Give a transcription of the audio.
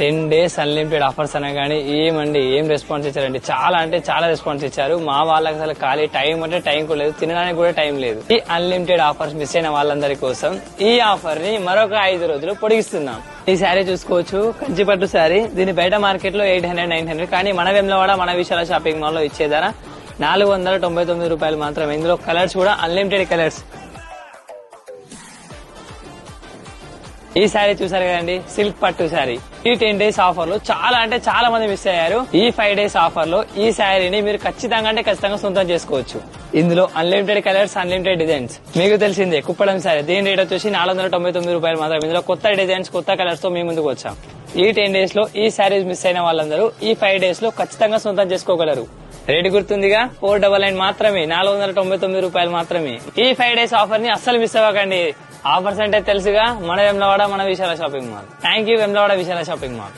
Ten days unlimited offers అనగానే ఏమండి ఏం రెస్పాన్స్ ఇచ్చారండి? చాలా అంటే చాలా రెస్పాన్స్ ఇచ్చారు. మా వాళ్ళకి అసలు ఖాళీ టైం అంటే టైం కూడా లేదు. తినడానికి కూడా టైం లేదు. ఈ అన్లిమిటెడ్ ఆఫర్స్ మిస్ అయిన వాళ్ళందరి కోసం ఈ ఆఫర్ని మరొక ఐదు రోజులు పొడిగిస్తున్నాం. ఈ శారీ చూసుకోవచ్చు. కంచిపట్టు శారీ. దీని బయట మార్కెట్లో ఎయిట్ హండ్రెడ్ నైన్ హండ్రెడ్. కానీ మన వెమ్లవాడ మన విశాల షాపింగ్ మాల్లో ఇచ్చే ధర నాలుగు వందల తొంభై తొమ్మిది రూపాయలు మాత్రమే. ఇందులో కలర్స్ కూడా అన్లిమిటెడ్ కలర్స్. ఈ శారీ చూసారు కదండి? సిల్క్ పట్టు శారీ. ఈ టెన్ డేస్ ఆఫర్లో చాలా అంటే చాలా మంది మిస్ అయ్యారు. ఈ ఫైవ్ డేస్ ఆఫర్లో ఈ శారీని మీరు ఖచ్చితంగా అంటే ఖచ్చితంగా సొంతం చేసుకోవచ్చు. ఇందులో అన్లిమిటెడ్ కలర్స్ అన్లిమిటెడ్ డిజైన్స్ మీకు తెలిసిందే కుప్పడం శారీ. దీని రేట్ వచ్చేసి నాలుగు వందల తొంభై తొమ్మిది రూపాయలు మాత్రం ఇందులో కొత్త డిజైన్స్ కొత్త కలర్స్తో మీ ముందుకు వచ్చాం. ఈ టెన్ డేస్లో ఈ శారీస్ మిస్ అయిన వాళ్ళందరూ ఈ ఫైవ్ డేస్లో ఖచ్చితంగా సొంతం చేసుకోగలరు. రేటు గుర్తుందిగా? ఫోర్ డబల్ నైన్ మాత్రమే. నాలుగు వందల తొంభై తొమ్మిది రూపాయలు మాత్రమే. ఈ ఫైవ్ డేస్ ఆఫర్ని అస్సలు మిస్ అవ్వకండి. ఆఫర్స్ అంటే తెలుసుగా మన వెమ్లవాడ మన Vishala shopping mall. Thank you Vemulawada Vishala shopping mall.